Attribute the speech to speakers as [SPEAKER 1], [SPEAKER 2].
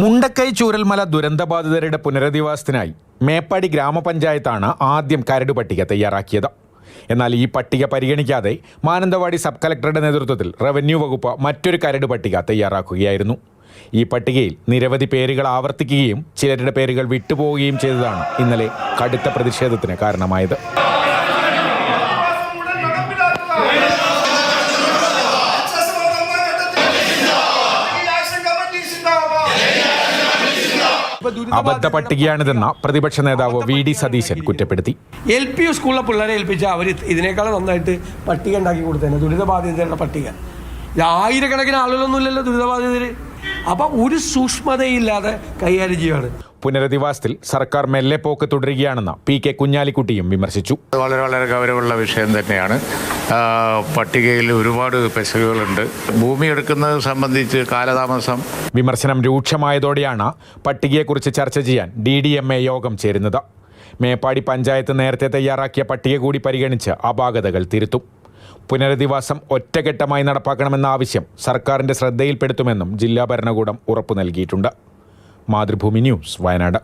[SPEAKER 1] മുണ്ടക്കൈ ചൂരൽമല ദുരന്തബാധിതരുടെ പുനരധിവാസത്തിനായി മേപ്പാടി ഗ്രാമപഞ്ചായത്താണ് ആദ്യം കരട് പട്ടിക തയ്യാറാക്കിയത്. എന്നാൽ ഈ പട്ടിക പരിഗണിക്കാതെ മാനന്തവാടി സബ് കളക്ടറുടെ നേതൃത്വത്തിൽ റവന്യൂ വകുപ്പ് മറ്റൊരു കരട് പട്ടിക തയ്യാറാക്കുകയായിരുന്നു. ഈ പട്ടികയിൽ നിരവധി പേരുകൾ ആവർത്തിക്കുകയും ചിലരുടെ പേരുകൾ വിട്ടുപോവുകയും ചെയ്തതാണ് ഇന്നലെ കടുത്ത പ്രതിഷേധത്തിന് കാരണമായത്. അബദ്ധ പട്ടികയാണിതെന്ന പ്രതിപക്ഷ നേതാവ് വി ഡി സതീശൻ കുറ്റപ്പെടുത്തി.
[SPEAKER 2] എൽ പി യു സ്കൂളിലെ പിള്ളേരെ ഏൽപ്പിച്ച അവർ ഇതിനേക്കാളും നന്നായിട്ട് പട്ടിക ഉണ്ടാക്കി കൊടുത്തേനെ. ദുരിതബാധിതരുടെ പട്ടിക. ഇത് ആയിരക്കണക്കിന് ആളുകളൊന്നും ഇല്ലല്ലോ ദുരിതബാധിതര്. അപ്പൊ ഒരു സൂക്ഷ്മതയില്ലാതെ കൈകാര്യം ചെയ്യുകയാണ്
[SPEAKER 1] പുനരധിവാസത്തിൽ സർക്കാർ മെല്ലെ പോക്ക് തുടരുകയാണെന്ന് പി കെ കുഞ്ഞാലിക്കുട്ടിയും വിമർശിച്ചു.
[SPEAKER 3] വളരെ വളരെ ഗൗരവമുള്ള വിഷയം തന്നെയാണ്. പട്ടികയിൽ ഒരുപാട് പെശകുകളുണ്ട് ഭൂമി എടുക്കുന്നത് സംബന്ധിച്ച് കാലതാമസം.
[SPEAKER 1] വിമർശനം രൂക്ഷമായതോടെയാണ് പട്ടികയെക്കുറിച്ച് ചർച്ച ചെയ്യാൻ ഡി ഡി എം എ യോഗം ചേരുന്നത്. മേപ്പാടി പഞ്ചായത്ത് നേരത്തെ തയ്യാറാക്കിയ പട്ടിക കൂടി പരിഗണിച്ച് അപാകതകൾ തിരുത്തും. പുനരധിവാസം ഒറ്റഘട്ടമായി നടപ്പാക്കണമെന്ന ആവശ്യം സർക്കാരിന്റെ ശ്രദ്ധയിൽപ്പെടുത്തുമെന്നും ജില്ലാ ഭരണകൂടം ഉറപ്പു നൽകിയിട്ടുണ്ട്. മാതൃഭൂമി ന്യൂസ് വയനാട്.